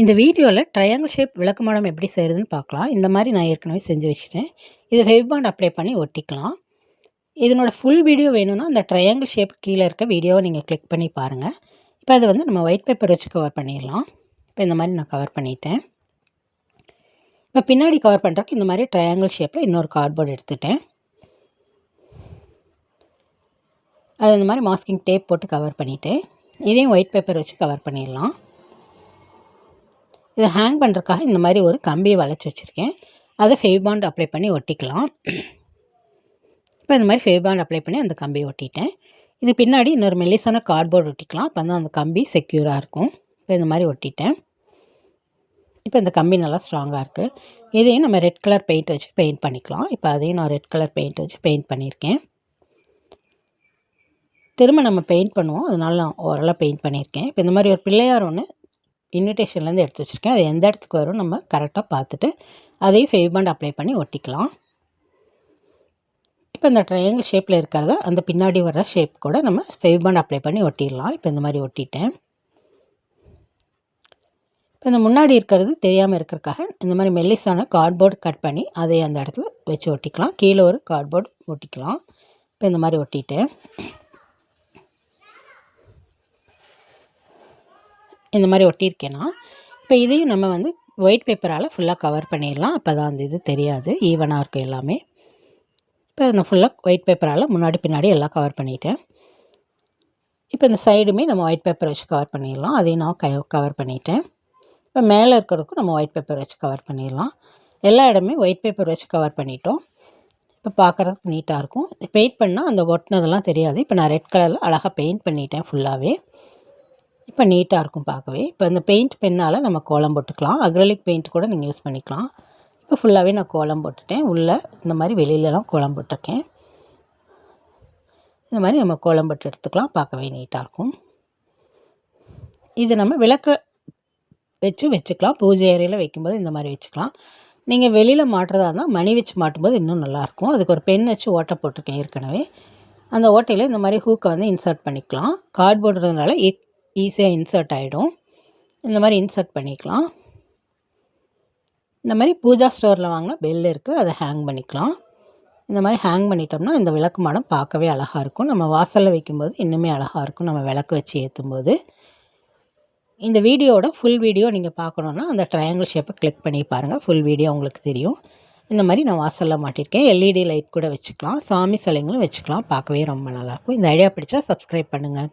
இந்த வீடியோவில் triangle shape விளக்குமாடம் எப்படி செய்கிறதுன்னு பார்க்கலாம். இந்த மாதிரி நான் ஏற்கனவே செஞ்சு வச்சுட்டேன். இது வெவ்பாண்ட் அப்ளை பண்ணி ஒட்டிக்கலாம். இதனோட ஃபுல் வீடியோ வேணும்னா அந்த ட்ரையாங்கிள் ஷேப் கீழே இருக்க வீடியோவை நீங்கள் கிளிக் பண்ணி பாருங்கள் இப்போ அது வந்து நம்ம ஒயிட் பேப்பர் வச்சு கவர் பண்ணிடலாம். இப்போ இந்த மாதிரி நான் கவர் பண்ணிட்டேன். இப்போ பின்னாடி கவர் பண்ணுறதுக்கு இந்த மாதிரி ட்ரையாங்கிள் ஷேப்பில் இன்னொரு கார்ட்போர்டு எடுத்துட்டேன். அது இந்த மாதிரி மாஸ்கிங் டேப் போட்டு கவர் பண்ணிவிட்டேன் இதையும் ஒயிட் பேப்பர் வச்சு கவர் பண்ணிடலாம். இதை ஹேங் பண்ணுறதுக்காக இந்த மாதிரி ஒரு கம்பியை வளைச்சி வச்சுருக்கேன். அதை ஃபெவிபாண்ட் அப்ளை பண்ணி ஒட்டிக்கலாம். இப்போ இந்த மாதிரி ஃபெவிபாண்ட் அப்ளை பண்ணி அந்த கம்பியை ஒட்டிட்டேன். இது பின்னாடி இன்னொரு மெல்லிசான கார்ட்போர்டு ஒட்டிக்கலாம். அப்போ தான் அந்த கம்பி செக்யூராக இருக்கும். இப்போ இந்த மாதிரி ஒட்டிட்டேன். இப்போ இந்த கம்பி நல்லா ஸ்ட்ராங்காக இருக்குது இதையும் நம்ம ரெட் கலர் பெயிண்ட் வச்சு பெயிண்ட் பண்ணிக்கலாம். இப்போ அதையும் நான் ரெட் கலர் பெயிண்ட் வச்சு பெயிண்ட் பண்ணியிருக்கேன். திரும்ப நம்ம பெயிண்ட் பண்ணுவோம். அதனால நான் ஓரளவு பெயிண்ட் பண்ணியிருக்கேன். இப்போ இந்த மாதிரி ஒரு பிள்ளையார் ஒன்று இன்விடேஷன்லேருந்து எடுத்து வச்சுருக்கேன். அது எந்த இடத்துக்கு வரும் நம்ம கரெக்டாக பார்த்துட்டு அதையும் ஃபேவ்பாண்ட் அப்ளை பண்ணி ஒட்டிக்கலாம். இப்போ இந்த ட்ரையாங்கிள் ஷேப்பில் இருக்கிறத அந்த பின்னாடி வர ஷேப் கூட நம்ம ஃபேவ்பாண்ட் அப்ளை பண்ணி ஒட்டிடலாம். இப்போ இந்த மாதிரி ஒட்டிட்டேன். இப்போ இந்த முன்னாடி இருக்கிறது தெரியாமல் இருக்கிறக்காக இந்த மாதிரி மெல்லிஸான கார்ட்போர்டு கட் பண்ணி அதை அந்த இடத்துல வச்சு ஒட்டிக்கலாம். கீழே ஒரு கார்ட்போர்டு ஒட்டிக்கலாம். இப்போ இந்த மாதிரி ஒட்டிட்டேன். இந்த மாதிரி ஒட்டியிருக்கேன்னா இப்போ இதையும் நம்ம வந்து ஒயிட் பேப்பரால் ஃபுல்லாக கவர் பண்ணிடலாம். அப்போ தான் அந்த இது தெரியாது. ஈவனாக இருக்கும் எல்லாமே. இப்போ நான் ஃபுல்லாக ஒயிட் பேப்பரால் முன்னாடி பின்னாடி எல்லாம் கவர் பண்ணிட்டேன். இப்போ இந்த சைடுமே நம்ம ஒயிட் பேப்பர் வச்சு கவர் பண்ணிடலாம். அதையும் நான் க கவர் பண்ணிட்டேன். இப்போ மேலே இருக்கிறதுக்கும் நம்ம ஒயிட் பேப்பர் வச்சு கவர் பண்ணிடலாம். எல்லா இடமே ஒயிட் பேப்பர் வச்சு கவர் பண்ணிட்டோம். இப்போ பார்க்குறதுக்கு நீட்டாக இருக்கும். பெயிண்ட் பண்ணால் அந்த ஒட்டினதெல்லாம் தெரியாது. இப்போ நான் ரெட் கலரில் அழகாக பெயிண்ட் பண்ணிட்டேன் ஃபுல்லாகவே இப்போ நீட்டாக இருக்கும் பார்க்கவே. இப்போ இந்த பெயிண்ட் பென்னால் நம்ம கோலம் போட்டுக்கலாம். அக்ரலிக் பெயிண்ட் கூட நீங்கள் யூஸ் பண்ணிக்கலாம். இப்போ ஃபுல்லாகவே நான் கோலம் போட்டுட்டேன். உள்ளே இந்த மாதிரி வெளியிலலாம் கோலம் போட்டிருக்கேன். இந்த மாதிரி நம்ம கோலம் போட்டு எடுத்துக்கலாம். பார்க்கவே நீட்டாக இருக்கும். இது நம்ம விளக்க வச்சு வச்சுக்கலாம். பூஜை அறையில் வைக்கும்போது இந்த மாதிரி வச்சுக்கலாம். நீங்கள் வெளியில் மாட்டுறதா இருந்தால் மணி வச்சு மாட்டும்போது இன்னும் நல்லாயிருக்கும் அதுக்கு ஒரு பென் வச்சு ஓட்டை போட்டிருக்கேன் ஏற்கனவே. அந்த ஓட்டையில் இந்த மாதிரி ஹூக்கை வந்து இன்சர்ட் பண்ணிக்கலாம். கார்ட்போர்டுறதுனால ஈஸியாக இன்சர்ட் ஆகிடும் இந்த மாதிரி இன்சர்ட் பண்ணிக்கலாம். இந்த மாதிரி பூஜா ஸ்டோரில் வாங்கினா பெல் இருக்குது அதை ஹேங் பண்ணிக்கலாம். இந்த மாதிரி ஹேங் பண்ணிட்டோம்னா இந்த விளக்கு மாடம் பார்க்கவே அழகாக இருக்கும். நம்ம வாசலில் வைக்கும்போது இன்னுமே அழகாக இருக்கும். நம்ம விளக்கு வச்சு ஏற்றும்போது இந்த வீடியோவோட ஃபுல் வீடியோ நீங்கள் பார்க்கணுன்னா அந்த ட்ரையாங்கிள் ஷேப்பை கிளிக் பண்ணி பாருங்கள் ஃபுல் வீடியோ உங்களுக்கு தெரியும். இந்த மாதிரி நான் வாசலில் மாட்டியிருக்கேன் எல்இடி லைட் கூட வச்சுக்கலாம். சாமி சிலைங்களும் வச்சுக்கலாம். பார்க்கவே ரொம்ப நல்லாயிருக்கும் இந்த ஐடியா பிடிச்சா சப்ஸ்கிரைப் பண்ணுங்கள்